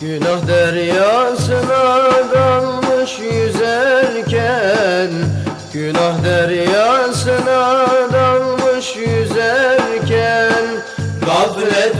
Günah deryasına dalmış yüzerken Günah deryasına dalmış yüzerken Gaflet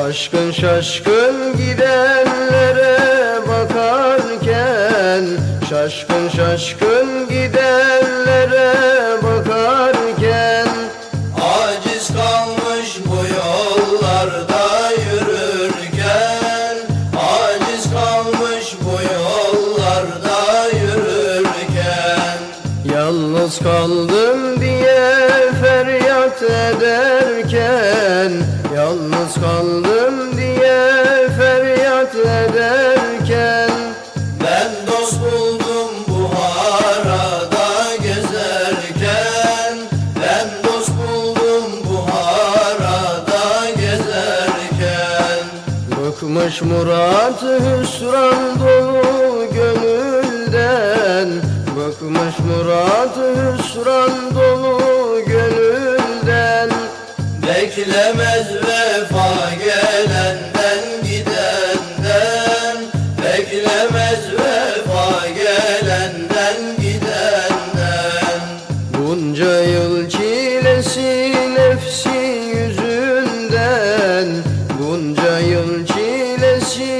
Şaşkın şaşkın gidenlere bakarken Şaşkın şaşkın gidenlere bakarken Aciz kalmış bu yollarda yürürken Aciz kalmış bu yollarda yürürken. Yalnız kaldım diye feryat ederken Yalnız kaldım ederken Ben dost buldum bu harada gezerken. Ben dost buldum bu harada gezerken. Bıkmış Murat hüsran dolu gönülden. Bıkmış Murat hüsran dolu gönülden. Beklemez gelenden Bunca yıl çilesi nefsi yüzünden Bunca yıl çilesi